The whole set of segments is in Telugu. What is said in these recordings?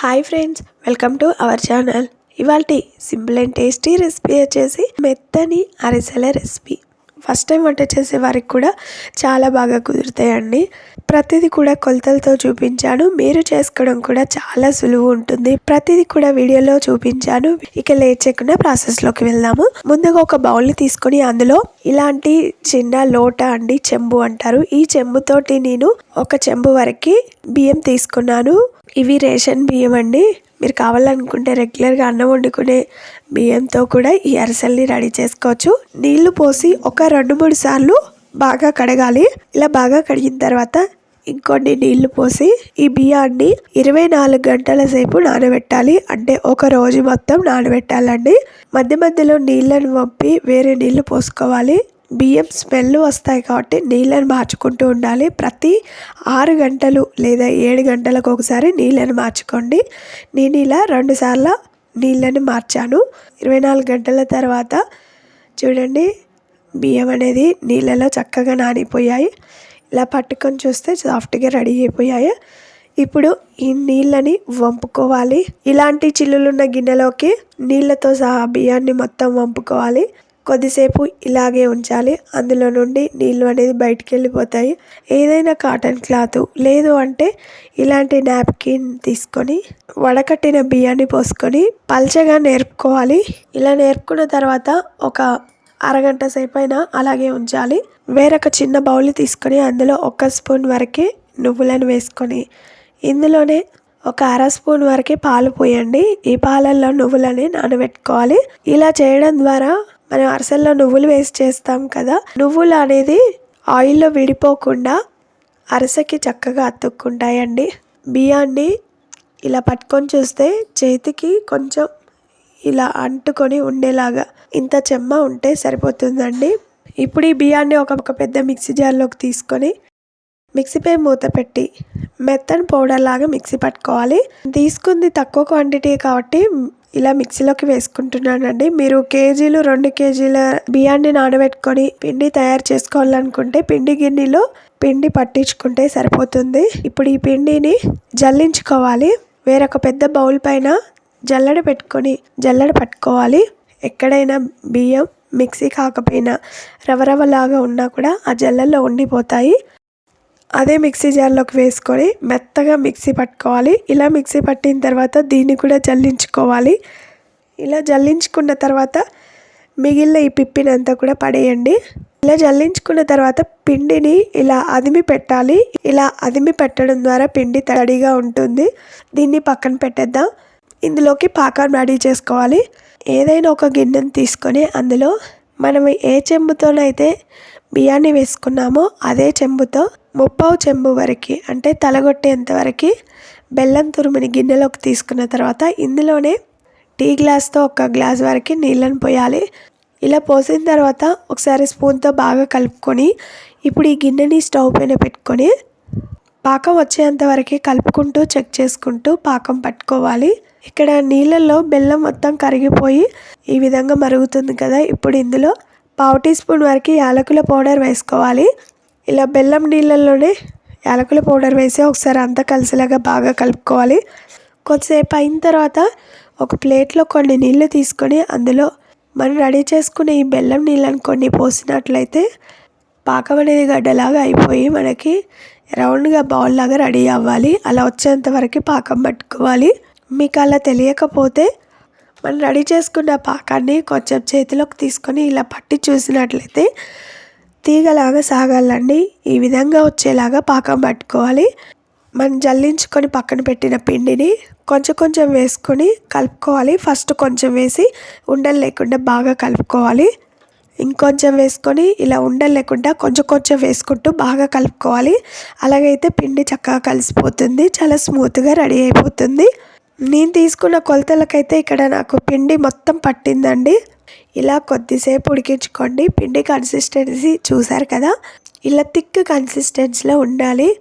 Hi friends welcome to our channel. ఇవాళ సింపుల్ అండ్ టేస్టీ రెసిపీ వచ్చేసి మెత్తని అరిసెల రెసిపీ. ఫస్ట్ టైం వంట చేసే వారికి కూడా చాలా బాగా కుదురుతాయండి. ప్రతిదీ కూడా కొలతలతో చూపించాను. మీరు చేసుకోవడం కూడా చాలా సులువు ఉంటుంది. ప్రతిదీ కూడా వీడియోలో చూపించాను. ఇక లేట్ చేయకుండా ప్రాసెస్లోకి వెళ్దాము. ముందుగా ఒక బౌల్ని తీసుకొని అందులో ఇలాంటి చిన్న లోట అండి చెంబు అంటారు. ఈ చెంబుతోటి నేను ఒక చెంబు వరకు బియ్యం తీసుకున్నాను. ఇవి రేషన్ బియ్యం అండి. మీరు కావాలనుకుంటే రెగ్యులర్గా అన్నం వండుకునే బియ్యంతో కూడా ఈ అరిసెల్ని రెడీ చేసుకోవచ్చు. నీళ్ళు పోసి ఒక రెండు మూడు సార్లు బాగా కడగాలి. ఇలా బాగా కడిగిన తర్వాత ఇంకొన్ని నీళ్ళు పోసి ఈ బియ్యాన్ని ఇరవై నాలుగు గంటల సేపు నానబెట్టాలి. అంటే ఒక రోజు మొత్తం నానబెట్టాలండి. మధ్య మధ్యలో నీళ్ళను పంపి వేరే నీళ్ళు పోసుకోవాలి. బియ్యం స్మెల్ వస్తాయి కాబట్టి నీళ్ళని మార్చుకుంటూ ఉండాలి. ప్రతి ఆరు గంటలు లేదా ఏడు గంటలకు ఒకసారి నీళ్ళని మార్చుకోండి. నేను ఇలా రెండుసార్లు నీళ్ళని మార్చాను. ఇరవై నాలుగు గంటల తర్వాత చూడండి బియ్యం అనేది నీళ్ళలో చక్కగా నానిపోయాయి. ఇలా పట్టుకొని చూస్తే సాఫ్ట్గా రెడీ అయిపోయాయి. ఇప్పుడు ఈ నీళ్ళని వంపుకోవాలి. ఇలాంటి చిల్లులున్న గిన్నెలోకి నీళ్ళతో సహా బియ్యాన్ని మొత్తం వంపుకోవాలి. కొద్దిసేపు ఇలాగే ఉంచాలి. అందులో నుండి నీళ్ళు అనేది బయటికి వెళ్ళిపోతాయి. ఏదైనా కాటన్ క్లాత్ లేదు అంటే ఇలాంటి నాప్కిన్ తీసుకొని వడకట్టిన బియ్యాన్ని పోసుకొని పల్చగా నేర్పుకోవాలి. ఇలా నేర్పుకున్న తర్వాత ఒక అరగంట సేపు అయినా అలాగే ఉంచాలి. వేరొక చిన్న బౌల్ తీసుకొని అందులో ఒక స్పూన్ వరకే నువ్వులను వేసుకొని ఇందులోనే ఒక అర స్పూన్ వరకే పాలు పోయండి. ఈ పాలల్లో నువ్వులని నానబెట్టుకోవాలి. ఇలా చేయడం ద్వారా మనం అరిసెల్లో నువ్వులు వేసి చేస్తాం కదా నువ్వులు అనేది ఆయిల్లో విడిపోకుండా అరసకి చక్కగా అతుక్కుంటాయండి. బియ్యాన్ని ఇలా పట్టుకొని చూస్తే చేతికి కొంచెం ఇలా అంటుకొని ఉండేలాగా ఇంత చెమ్మ ఉంటే సరిపోతుందండి. ఇప్పుడు ఈ బియ్యాన్ని ఒక ఒక పెద్ద మిక్సీ జార్లోకి తీసుకొని మిక్సీపై మూత పెట్టి మెత్తని పౌడర్ లాగా మిక్సీ పట్టుకోవాలి. తీసుకుంది తక్కువ క్వాంటిటీ కాబట్టి ఇలా మిక్సీలోకి వేసుకుంటున్నానండి. మీరు కేజీలు రెండు కేజీల బియ్యాన్ని నానబెట్టుకొని పిండి తయారు చేసుకోవాలనుకుంటే పిండి గిన్నెలో పిండి పట్టించుకుంటే సరిపోతుంది. ఇప్పుడు ఈ పిండిని జల్లించుకోవాలి. వేరొక పెద్ద బౌల్ పైన జల్లడ పెట్టుకొని జల్లడ పట్టుకోవాలి. ఎక్కడైనా బియ్యం మిక్సీ కాకపోయినా రవరవలాగా ఉన్నా కూడా ఆ జల్లల్లో ఉండిపోతాయి. అదే మిక్సీ జార్లోకి వేసుకొని మెత్తగా మిక్సీ పట్టుకోవాలి. ఇలా మిక్సీ పట్టిన తర్వాత దీన్ని కూడా జల్లించుకోవాలి. ఇలా జల్లించుకున్న తర్వాత మిగిలిన ఈ పిప్పినంతా కూడా పడేయండి. ఇలా జల్లించుకున్న తర్వాత పిండిని ఇలా అదిమి పెట్టాలి. ఇలా అదిమి పెట్టడం ద్వారా పిండి తడిగా ఉంటుంది. దీన్ని పక్కన పెట్టేద్దాం. ఇందులోకి పాకాన్ని రెడీ చేసుకోవాలి. ఏదైనా ఒక గిన్నెను తీసుకొని అందులో మనం ఏ చెంబుతోనైతే బియ్యాన్ని వేసుకున్నామో అదే చెంబుతో ముప్పావు చెంబు వరకు అంటే తలగొట్టేంత వరకు బెల్లం తురుముని గిన్నెలోకి తీసుకున్న తర్వాత ఇందులోనే టీ గ్లాస్తో ఒక గ్లాస్ వరకు నీళ్ళని పోయాలి. ఇలా పోసిన తర్వాత ఒకసారి స్పూన్తో బాగా కలుపుకొని ఇప్పుడు ఈ గిన్నెని స్టవ్ పైన పెట్టుకొని పాకం వచ్చేంత వరకు కలుపుకుంటూ చెక్ చేసుకుంటూ పాకం పట్టుకోవాలి. ఇక్కడ నీళ్ళల్లో బెల్లం మొత్తం కరిగిపోయి ఈ విధంగా మరుగుతుంది కదా. ఇప్పుడు ఇందులో పావు టీ స్పూన్ వరకు యాలకుల పౌడర్ వేసుకోవాలి. ఇలా బెల్లం నీళ్ళల్లోనే యాలకుల పౌడర్ వేసి ఒకసారి అంతా కలిసేలాగా బాగా కలుపుకోవాలి. కొద్దిసేపు అయిన తర్వాత ఒక ప్లేట్లో కొన్ని నీళ్ళు తీసుకొని అందులో మనం రెడీ చేసుకునే ఈ బెల్లం నీళ్ళని కొన్ని పోసినట్లయితే పాకం అనేది గడ్డలాగా అయిపోయి మనకి రౌండ్గా బౌల్ లాగా రెడీ అవ్వాలి. అలా వచ్చేంత వరకు పాకం పట్టుకోవాలి. మీకు అలా తెలియకపోతే మనం రెడీ చేసుకున్న పాకాన్ని కొంచెం చేతిలోకి తీసుకొని ఇలా పట్టి చూసినట్లయితే తీగలాగా సాగాలండి. ఈ విధంగా వచ్చేలాగా పాకం పట్టుకోవాలి. మనం జల్లించుకొని పక్కన పెట్టిన పిండిని కొంచెం కొంచెం వేసుకొని కలుపుకోవాలి. ఫస్ట్ కొంచెం వేసి ఉండలు లేకుండా బాగా కలుపుకోవాలి. ఇంకొంచెం వేసుకొని ఇలా ఉండలు లేకుండా కొంచెం కొంచెం వేసుకుంటూ బాగా కలుపుకోవాలి. అలాగైతే పిండి చక్కగా కలిసిపోతుంది. చాలా స్మూత్గా రెడీ అయిపోతుంది. నేను తీసుకున్న కొలతలకైతే ఇక్కడ నాకు పిండి మొత్తం పట్టిందండి. ఇలా కొద్దిసేపు ఉడికించుకోండి. పిండి కన్సిస్టెన్సీ చూసారు కదా? ఇలా థిక్ కన్సిస్టెన్సీలో ఉండాలి.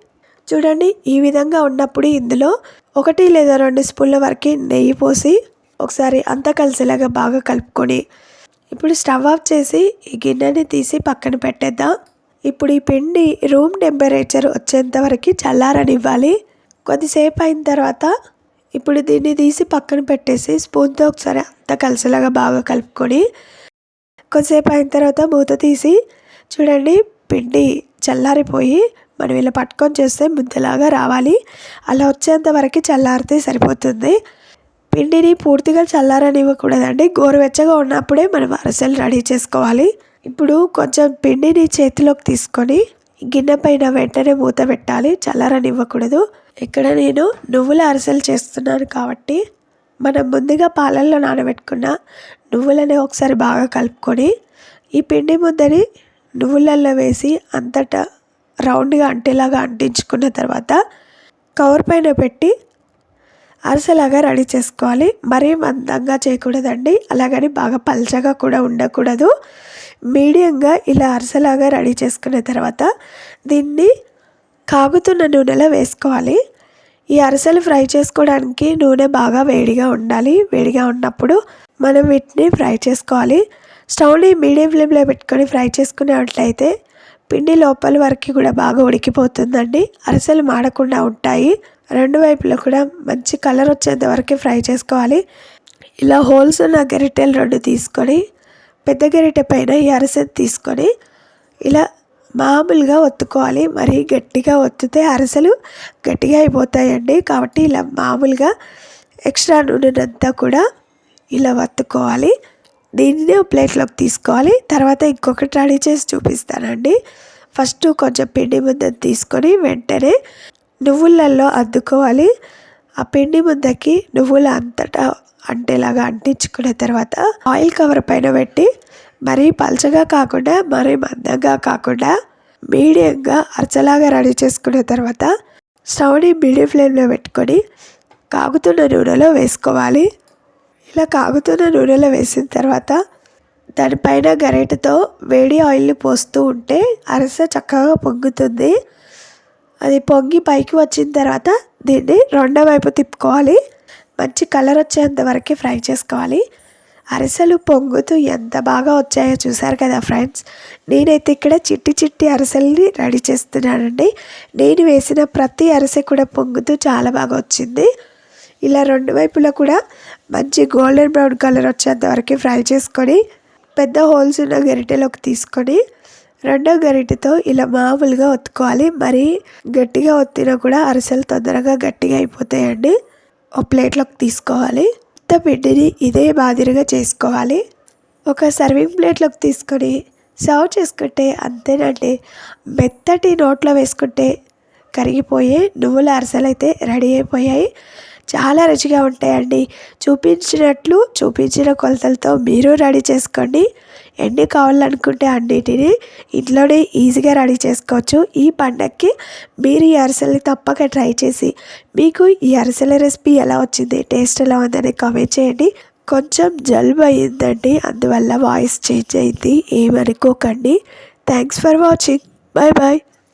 చూడండి ఈ విధంగా ఉన్నప్పుడు ఇందులో ఒకటి లేదా రెండు స్పూన్ల వరకు నెయ్యి పోసి ఒకసారి అంతా కలిసేలాగా బాగా కలుపుకొని ఇప్పుడు స్టవ్ ఆఫ్ చేసి ఈ గిన్నెని తీసి పక్కన పెట్టేద్దాం. ఇప్పుడు ఈ పిండి రూమ్ టెంపరేచర్ వచ్చేంత వరకు చల్లారనివ్వాలి. కొద్దిసేపు అయిన తర్వాత ఇప్పుడు దీన్ని తీసి పక్కన పెట్టేసి స్పూన్తో ఒకసారి అంతా కలిసేలాగా బాగా కలుపుకొని కొద్దిసేపు అయిన తర్వాత మూత తీసి చూడండి పిండి చల్లారిపోయి మనం ఇలా పట్టుకొని చేస్తే ముద్దలాగా రావాలి. అలా వచ్చేంత వరకు చల్లారితే సరిపోతుంది. పిండిని పూర్తిగా చల్లారనివ్వకూడదండి. గోరువెచ్చగా ఉన్నప్పుడే మనం అరసలు రెడీ చేసుకోవాలి. ఇప్పుడు కొంచెం పిండిని చేతిలోకి తీసుకొని గిన్నె పైన వెంటనే మూత పెట్టాలి. చల్లారనివ్వకూడదు. ఇక్కడ నేను నువ్వుల అరిసెలు చేస్తున్నాను కాబట్టి మనం ముందుగా పాలల్లో నానబెట్టుకున్న నువ్వులని ఒకసారి బాగా కలుపుకొని ఈ పిండి ముద్దని నువ్వులల్లో వేసి అంతటా రౌండ్గా అంటేలాగా అంటించుకున్న తర్వాత కవర్ పైన పెట్టి అరిసెలాగా రెడీ చేసుకోవాలి. మరీ మందంగా చేయకూడదండి. అలాగని బాగా పల్చగా కూడా ఉండకూడదు. మీడియంగా ఇలా అరిసెలాగా రెడీ చేసుకున్న తర్వాత దీన్ని కాగుతున్న నూనెలో వేసుకోవాలి. ఈ అరిసెలు ఫ్రై చేసుకోవడానికి నూనె బాగా వేడిగా ఉండాలి. వేడిగా ఉన్నప్పుడు మనం వీటిని ఫ్రై చేసుకోవాలి. స్టవ్ని మీడియం ఫ్లేమ్లో పెట్టుకొని ఫ్రై చేసుకునేట్లయితే పిండి లోపల వరకు కూడా బాగా ఉడికిపోతుందండి. అరిసెలు మాడకుండా ఉంటాయి. రెండు వైపులో కూడా మంచి కలర్ వచ్చేంత వరకు ఫ్రై చేసుకోవాలి. ఇలా హోల్స్ ఉన్న గరిటెలు రెండు తీసుకొని పెద్ద గరిటె పైన ఈ అరిసెలు తీసుకొని ఇలా మామూలుగా ఒత్తుకోవాలి. మరి గట్టిగా ఒత్తితే అరిసెలు గట్టిగా అయిపోతాయండి. కాబట్టి ఇలా మామూలుగా ఎక్స్ట్రా నూనెనంతా కూడా ఇలా వత్తుకోవాలి దీన్ని ప్లేట్లోకి తీసుకోవాలి. తర్వాత ఇంకొకటి రెడీ చేసి చూపిస్తానండి. ఫస్ట్ కొంచెం పిండి ముద్దను తీసుకొని వెంటనే నువ్వులలో అద్దుకోవాలి. ఆ పిండి ముద్దకి నువ్వులు అంతటా అంటేలాగా అంటించుకున్న తర్వాత ఆయిల్ కవర్ పైన పెట్టి మరీ పలచగా కాకుండా మరీ మందంగా కాకుండా మీడియంగా అరచలాగా రెడీ చేసుకున్న తర్వాత స్టవ్ని మీడియం ఫ్లేమ్లో పెట్టుకొని కాగుతున్న నూనెలో వేసుకోవాలి. ఇలా కాగుతున్న నూనెలో వేసిన తర్వాత దానిపైన గరిటతో వేడి ఆయిల్ని పోస్తూ ఉంటే అరస చక్కగా పొంగుతుంది. అది పొంగి పైకి వచ్చిన తర్వాత దీన్ని రెండో వైపు తిప్పుకోవాలి. మంచి కలర్ వచ్చేంత వరకు ఫ్రై చేసుకోవాలి. అరిసెలు పొంగుతూ ఎంత బాగా వచ్చాయో చూసారు కదా ఫ్రెండ్స్. నేనైతే ఇక్కడ చిట్టి చిట్టి అరిసెల్ని రెడీ చేస్తున్నానండి. నేను వేసిన ప్రతి అరిసె కూడా పొంగుతూ చాలా బాగా వచ్చింది. ఇలా రెండు వైపులా కూడా మంచి గోల్డెన్ బ్రౌన్ కలర్ వచ్చేంత వరకు ఫ్రై చేసుకొని పెద్ద హోల్స్ ఉన్న గరిటెలోకి తీసుకొని రెండో గరిటెతో ఇలా మామూలుగా ఒత్తుకోవాలి. మరీ గట్టిగా ఒత్తినా కూడా అరిసెలు తొందరగా గట్టిగా అయిపోతాయండి. ఒక ప్లేట్లోకి తీసుకోవాలి. కొత్త పిండిని ఇదే మాదిరిగా చేసుకోవాలి. ఒక సర్వింగ్ ప్లేట్లోకి తీసుకొని సర్వ్ చేసుకుంటే అంతేనండి. మెత్తటి నోట్లో వేసుకుంటే కరిగిపోయే నువ్వుల అరసలు అయితే రెడీ అయిపోయాయి. చాలా రుచిగా ఉంటాయండి. చూపించినట్లు చూపించిన కొలతలతో మీరు రెడీ చేసుకోండి. ఎన్ని కావాలనుకుంటే అన్నిటిని ఇంట్లోనే ఈజీగా రెడీ చేసుకోవచ్చు. ఈ పండగకి మీరు ఈ అరిసెల్ని తప్పక ట్రై చేసి మీకు ఈ అరిసెల రెసిపీ ఎలా వచ్చింది టేస్ట్ ఎలా ఉందని కామెంట్ చేయండి. కొంచెం జలుబు అయ్యిందండి అందువల్ల వాయిస్ చేంజ్ అయింది ఏమనుకోకండి. Thanks for watching. Bye bye